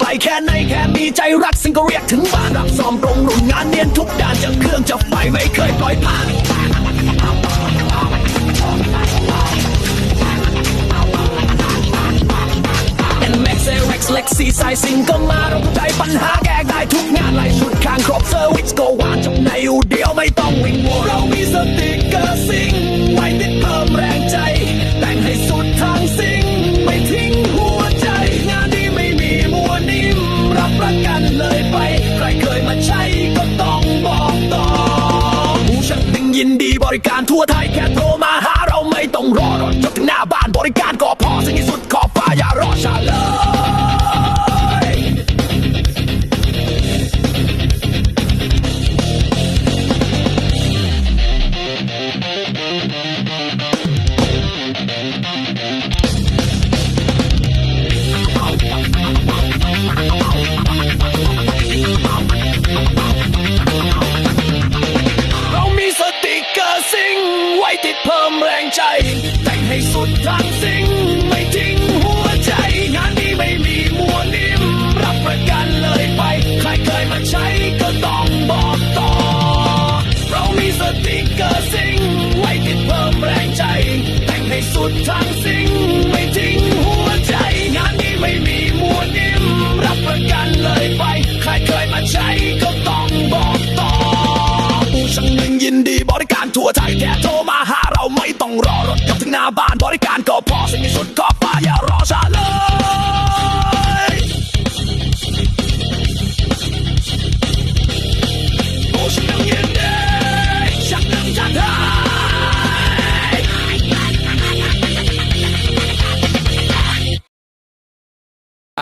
ไกลแค่ไหนแค่มีใจรักสิ่งก็เรียกถึงบ้านรับซ้อมตรงรุ่นงานเนียนทุกด้านจะเครื่องจะไฟไม่เคยปล่อยผ่านเป็นแม็กซ์เร็กซ์เล็กซีไซซิงก็มาเราใจปัญหาแก้ได้ทุกงานไล่ชุดข้างครบเซอร์วิสก็วา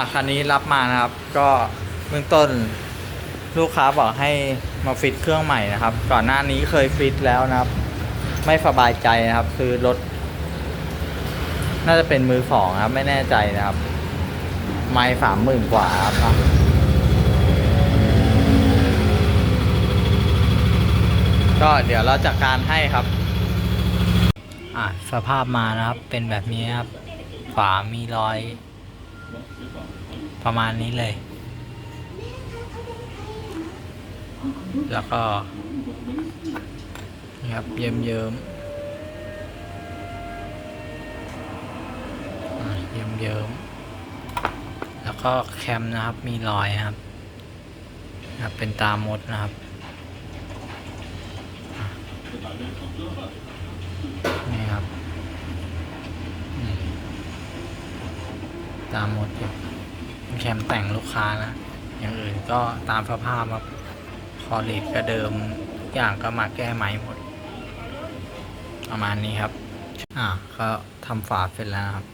อะคันนี้รับมานะครับ ก็เบื้องต้นลูกค้าบอกให้มาฟิตเครื่องใหม่นะครับ ก่อนหน้านี้เคยฟิตแล้วนะครับ ไม่สบายใจนะครับ คือรถ น่าจะเป็นมือสองครับ ไม่แน่ใจนะครับ ไม่สามหมื่นกว่าครับก็เดี๋ยวเราจัดการให้ครับ อะสภาพมานะครับ เป็นแบบนี้ครับ ฝามีรอย ประมาณนี้เลย แล้วก็นะครับเยิ้มเยิ้มเยิ้มเยิ้มแล้วก็แคมนะครับมีรอยนะครับ เป็นตามดนะครับนี่ครับอืม ตามหมดอยู่แคมแต่งลูกค้านะ อย่างอื่นก็ตามสภาพครับคอเลดก็เดิมอย่างก็มาแก้ใหมหมด ประมาณนี้ครับ อ่าก็ทำฝาเสร็จแล้วครับ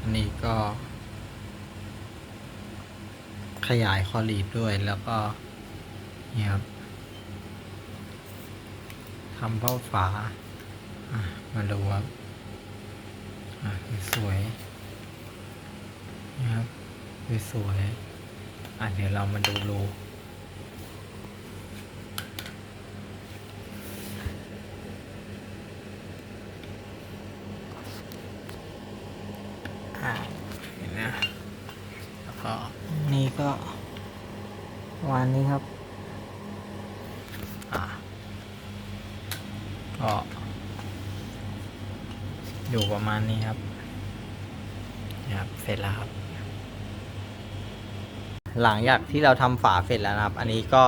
อันนี้ก็ ขยายคอลีดด้วยแล้วก็นี่ครับทำเบ้าฝาอะมาดูครับอะสวย นะครับสวยๆอะเดี๋ยวเรามาดูรู อ่าเห็นนะแล้วก็นี่ก็ประมาณนี้ครับ อ่า ก็ อยู่ประมาณนี้ครับนะครับ เสร็จแล้วครับ หลังจากที่เราทำฝาเสร็จแล้วนะครับ อันนี้ก็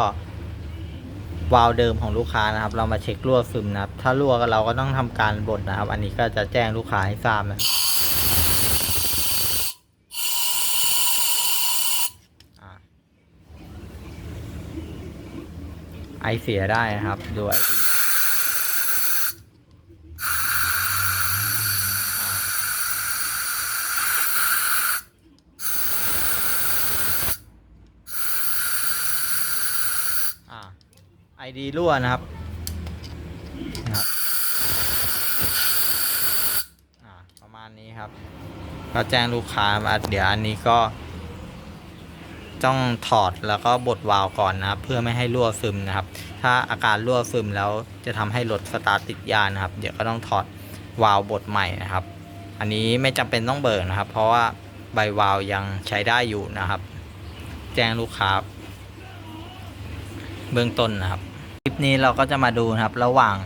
วาล์วเดิมของลูกค้านะครับ เรามาเช็ครั่วซึมนะครับ ถ้ารั่วก็เราก็ต้องทำการบดนะครับ อันนี้ก็จะแจ้งลูกค้าให้ทราบนะไอเสียได้นะครับดูไอ ดีไอดีรั่วนะครับนะครับประมาณนี้ครับ ก็แจ้งลูกค้ามาเดี๋ยวอันนี้ก็ ต้องถอดแล้วก็บดวาล์วก่อนนะครับ เพื่อไม่ให้รั่วซึมนะครับ ถ้าอาการรั่วซึมแล้วจะทำให้รถสตาร์ทติดยากนะครับ เดี๋ยวก็ต้องถอดวาล์วบดใหม่นะครับ อันนี้ไม่จำเป็นต้องเบิกนะครับ เพราะว่าใบวาล์วยังใช้ได้อยู่นะครับ แจ้งลูกค้าเบื้องต้นนะครับ นี้เราก็จะมาดูนะครับ ระหว่าง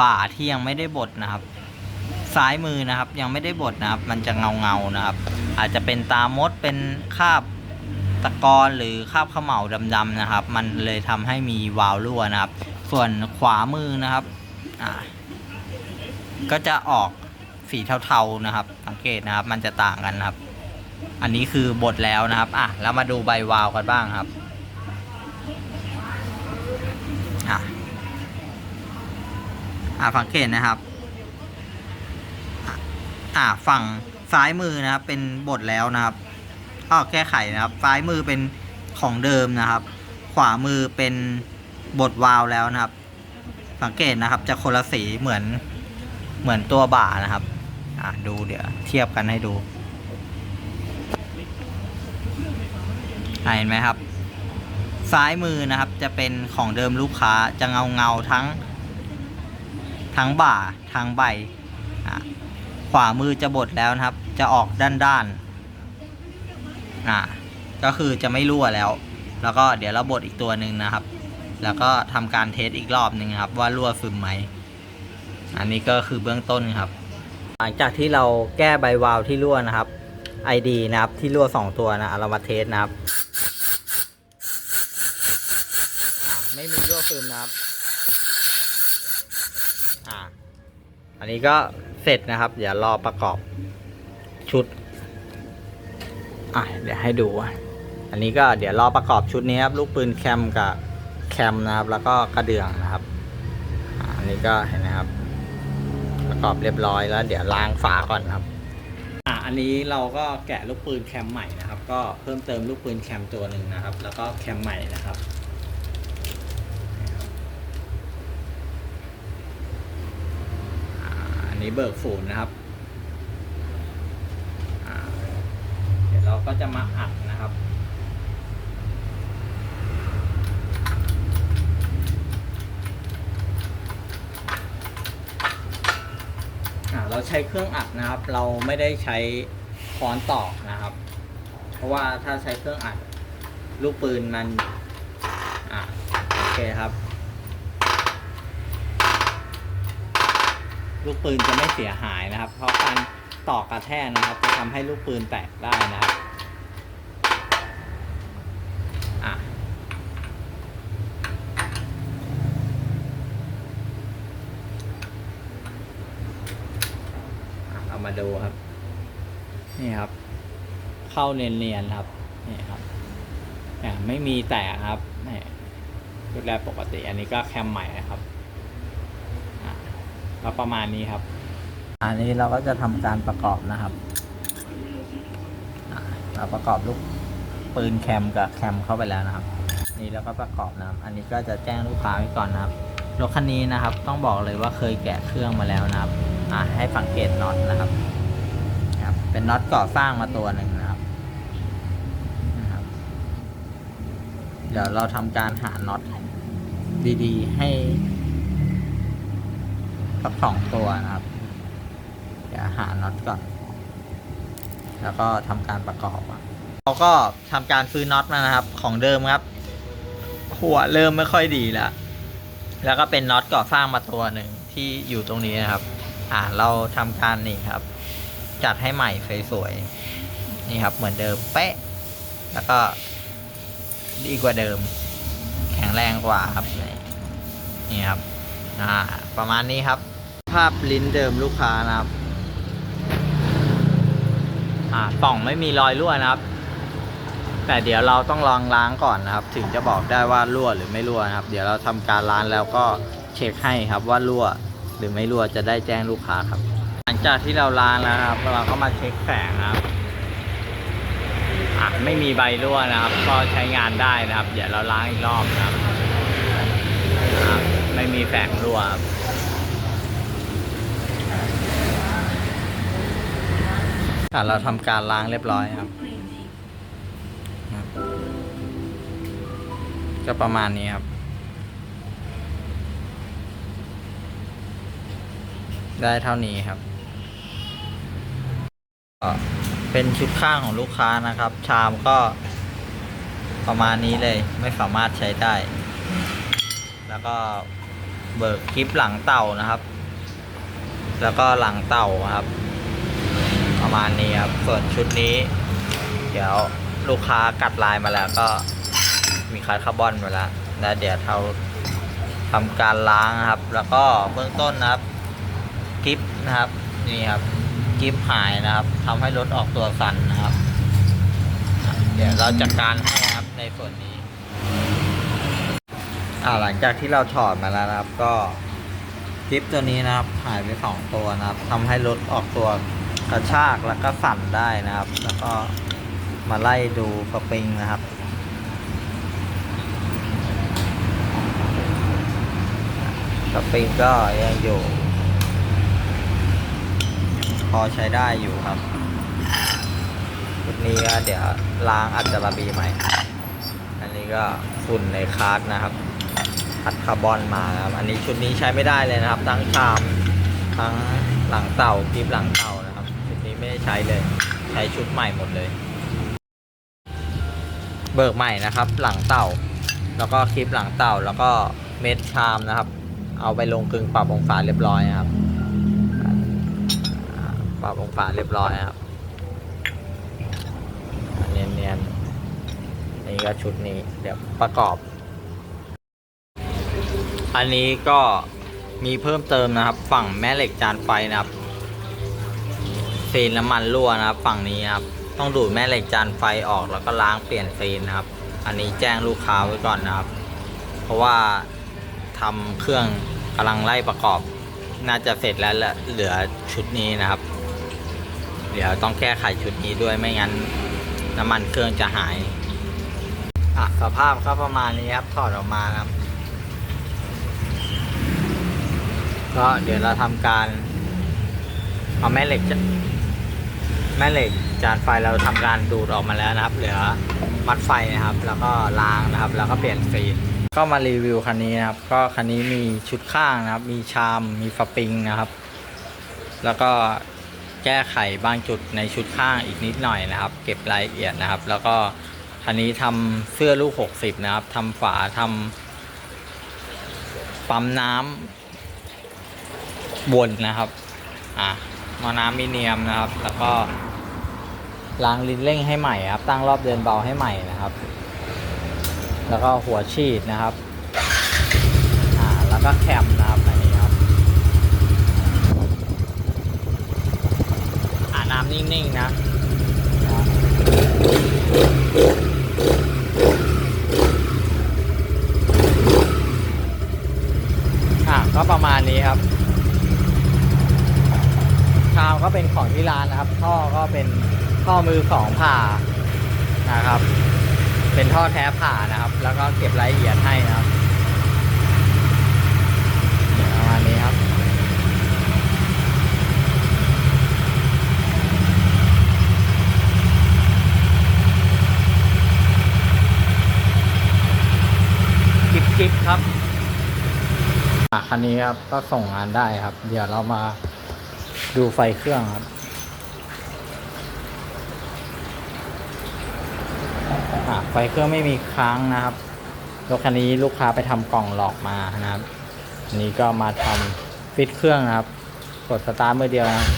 บ่าที่ยังไม่ได้บดนะครับ ซ้ายมือนะครับ ยังไม่ได้บดนะครับ มันจะเงาเงานะครับ อาจจะเป็นตามดเป็นคาบตะกอนหรือคาบเขม่าดำๆนะครับ มันเลยทำให้มีวาล์วรั่วนะครับ ส่วนขวามือนะครับอ่าก็จะออกสีเทาๆนะครับ สังเกตนะครับ มันจะต่างกันนะครับ อันนี้คือบดแล้วนะครับ อะ แล้วมาดูใบวาล์วกันบ้างครับ อะ อะสังเกตนะครับ อะอะฝั่งซ้ายมือนะครับ เป็นบดแล้วนะครับก็แก้ไขนะครับ ซ้ายมือเป็นของเดิมนะครับ ขวามือเป็นบดวาล์วแล้วนะครับ สังเกตนะครับ จะคนละสีเหมือนเหมือนตัวบ่านะครับอะดูเดี๋ยวเทียบกันให้ดูเห็นไหมครับ ซ้ายมือนะครับจะเป็นของเดิมลูกค้าจะเงาเงาทั้ง ทั้งบ่าทั้งใบ ขวามือจะบดแล้วนะครับ จะออกด้านด้านๆอะก็คือจะไม่รั่วแล้ว แล้วก็เดี๋ยวเราบดอีกตัวหนึ่งนะครับ แล้วก็ทำการเทสอีกรอบหนึ่งครับ ว่ารั่วซึมไหม อันนี้ก็คือเบื้องต้นครับ หลังจากที่เราแก้ใบวาล์วที่รั่วนะครับ ID นะครับที่รั่วสองตัวนะเรามาเทสนะครับ ไม่มีรั่วซึมนะครับ อ่า อันนี้ก็เสร็จนะครับ เดี๋ยวรอประกอบชุด อะเดี๋ยวให้ดูอันนี้ก็เดี๋ยวรอประกอบชุดนี้ครับลูกปืนแคมกับแคมนะครับ แล้วก็กระเดื่องนะครับ อันนี้ก็เห็นนะครับ ประกอบเรียบร้อยแล้ว เดี๋ยวล้างฝาก่อนครับอ่าอันนี้เราก็แกะลูกปืนแคมใหม่นะครับ ก็เพิ่มเติมลูกปืนแคมตัวหนึ่งนะครับ แล้วก็แคมใหม่นะครับ อ่าอั นี้เบิกฝูนนะครับเดี๋ยวเราก็จะมาอัดนะครับ เราใช้เครื่องอัดนะครับ เราไม่ได้ใช้ค้อนตอกนะครับ เพราะว่าถ้าใช้เครื่องอัดลูกปืนมันอ่าโอเคครับ ลูกปืนจะไม่เสียหายนะครับ เพราะการตอกกระแทกนะครับ จะทำให้ลูกปืนแตกได้นะครับอะเอามาดูครับ นี่ครับ เข้าเนียนๆครับ นี่ครับเนี่ยไม่มีแตกครับนี่ชุดแรกปกติ อันนี้ก็แคมใหม่นะครับ ก็ประมาณนี้ครับ อันนี้เราก็จะทำการประกอบนะครับอ่าเราประกอบลูกปืนแคมกับแคมเข้าไปแล้วนะครับ นี่แล้วก็ประกอบนะครับ อันนี้ก็จะแจ้งลูกค้าไว้ก่อนนะครับรถคันนี้นะครับต้องบอกเลยว่าเคยแกะเครื่องมาแล้วนะครับอ่าให้สังเกตน็อตนะครับครับ เป็นน็อตก่อสร้างมาตัวหนึ่งนะครับนะครับ เดี๋ยวเราทำการหาน็อตดีๆ ให้ สักสองตัวนะครับ เดี๋ยวหาน็อตก่อน แล้วก็ทำการประกอบอะเราก็ทำการซื้อน็อตมานะครับ ของเดิมครับ หัวเริ่มไม่ค่อยดีแล้ว แล้วก็เป็นน็อตก่อสร้างมาตัวหนึ่งที่อยู่ตรงนี้นะครับ อ่าเราทำการนี่ครับ จัดให้ใหม่สวยๆนี่ครับ เหมือนเดิมเป๊ะ แล้วก็ดีกว่าเดิม แข็งแรงกว่าครับนี่ครับ อ่า ประมาณนี้ครับ ภาพลิ้นเดิมลูกค้านะครับ อ่ากล่องไม่มีรอยรั่วนะครับ แต่เดี๋ยวเราต้องลองล้างก่อนนะครับ ถึงจะบอกได้ว่ารั่วหรือไม่รั่วนะครับ เดี๋ยวเราทำการล้างแล้วก็เช็คให้ครับว่ารั่วหรือไม่รั่วจะได้แจ้งลูกค้าครับ หลังจากที่เราล้างแล้วครับ เราก็มาเช็คแสงนะครับอะไม่มีใบรั่วนะครับ ก็ใช้งานได้นะครับ เดี๋ยวเราล้างอีกรอบนะครับ ไม่มีแสงรั่วครับ อะเราทำการล้างเรียบร้อยครับ ก็ประมาณนี้ครับ ได้เท่านี้ครับ เป็นชุดข้างของลูกค้านะครับ ชามก็ประมาณนี้เลยไม่สามารถใช้ได้ แล้วก็เบิกคลิปหลังเต่านะครับ แล้วก็หลังเต่าครับ ประมาณนี้ครับ ส่วนชุดนี้ เดี๋ยวลูกค้ากัดลายมาแล้วก็มีคัดคาร์บอนมาแล้วแล้วเดี๋ยวเราทำการล้างนะครับ แล้วก็เบื้องต้นนะครับกิฟนะครับนี่ครับกิฟหายนะครับทำให้รถออกตัวสั่นนะครับ เดี๋ยวเราจัดการให้นะครับในส่วนนี้อ่าหลังจากที่เราถอดมาแล้วนะครับ ก็กิฟตัวนี้นะครับหายไปสองตัวนะครับทำให้รถออกตัว กระชากแล้วก็สั่นได้นะครับ แล้วก็มาไล่ดูสปริงนะครับ สปริงก็ยังอยู่ พอใช้ได้อยู่ครับชุดนี้ก็เดี๋ยวล้างอัจาระบีใหม่ อันนี้ก็ฝุ่นในคาร์ดนะครับพัดคาร์บอนมาครับ อันนี้ชุดนี้ใช้ไม่ได้เลยนะครับ ทั้งชาม ทั้งหลังเต่าคลิปหลังเต่า ไม่ได้ใช้เลย ใช้ชุดใหม่หมดเลย เบิกใหม่นะครับ หลังเต่า แล้วก็คลิปหลังเต่าแล้วก็เม็ดชามนะครับ เอาไปลงกึงปรับองศาเรียบร้อยนะครับ ปรับองศาเรียบร้อยนะครับเนียนเนียนๆนี่ก็ชุดนี้เดี๋ยวประกอบ อันนี้ก็มีเพิ่มเติมนะครับ ฝั่งแม่เหล็กจานไฟนะครับ ซีนน้ำมันรั่วนะครับ ฝั่งนี้ครับ ต้องดูดแม่เหล็กจานไฟออกแล้วก็ล้างเปลี่ยนซีนนะครับ อันนี้แจ้งลูกค้าไว้ก่อนนะครับ เพราะว่าทำเครื่องกำลังไล่ประกอบ น่าจะเสร็จแล้วละเหลือชุดนี้นะครับ เดี๋ยวต้องแก้ไขชุดนี้ด้วยไม่งั้นน้ำมันเครื่องจะหายอะสภาพก็ประมาณนี้ครับถอดออกมาครับ ก็เดี๋ยวเราทำการเอาแม่เหล็ก แม่เหล็กจานไฟเราทำการดูดออกมาแล้วนะครับ เหลือมัดไฟนะครับ แล้วก็ล้างนะครับ แล้วก็เปลี่ยนฟีนก็มารีวิวคันนี้นะครับ ก็คันนี้มีชุดข้างนะครับ มีชาม มีฟปิงนะครับ แล้วก็แก้ไขบางจุดในชุดข้างอีกนิดหน่อยนะครับ เก็บรายละเอียดนะครับ แล้วก็คันนี้ทำเสื้อลูก 60 นะครับทำฝาทำปั๊มน้ำวนนะครับ อะ มอน้ำมีเนียมนะครับ แล้วก็ล้างลิ้นเร่งให้ใหม่ครับ ตั้งรอบเดินเบาให้ใหม่นะครับ แล้วก็หัวฉีดนะครับอ่าแล้วก็แคมนะครับอันนี้ครับอ่าน้ำนิ่งๆนะอะก็ประมาณนี้ครับ ชามก็เป็นของที่ร้านนะครับ ท่อก็เป็นท่อมือสองผ่านะครับ เป็นท่อแท้ผ่านะครับ แล้วก็เก็บรายละเอียดให้นะครับประมาณนี้ครับกิบกิบครับอะคันนี้ครับก็ส่งงานได้ครับ เดี๋ยวเรามา ดูไฟเครื่องครับไฟเครื่องไม่มีค้างนะครับรถคันนี้ลูกค้าไปทำกล่องหลอกมานะครับอันนี้ก็มาทำฟิตเครื่องนะครับ กดสตาร์ทมือเดียวนะ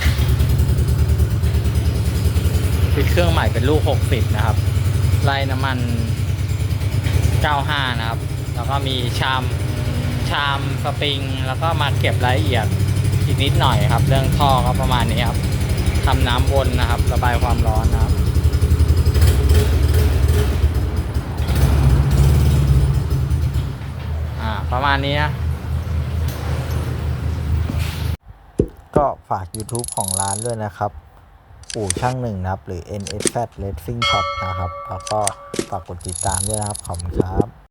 ฟิตเครื่องใหม่เป็นลูก 60 นะครับ ไล่น้ำมัน 95 นะครับ แล้วก็มีชามชามสปริง แล้วก็มาเก็บรายละเอียด อีกนิดหน่อยครับ เรื่องท่อก็ประมาณนี้ครับทำน้ำวนนะครับ ระบายความร้อนนะครับประมาณนี้นะก็ฝาก YouTube ของร้านด้วยนะครับ อู่ช่างหนึ่งนะครับ หรือ NSZ Racing Shop นะครับ แล้วก็ฝากกดติดตามด้วยนะครับ ขอบคุณครับ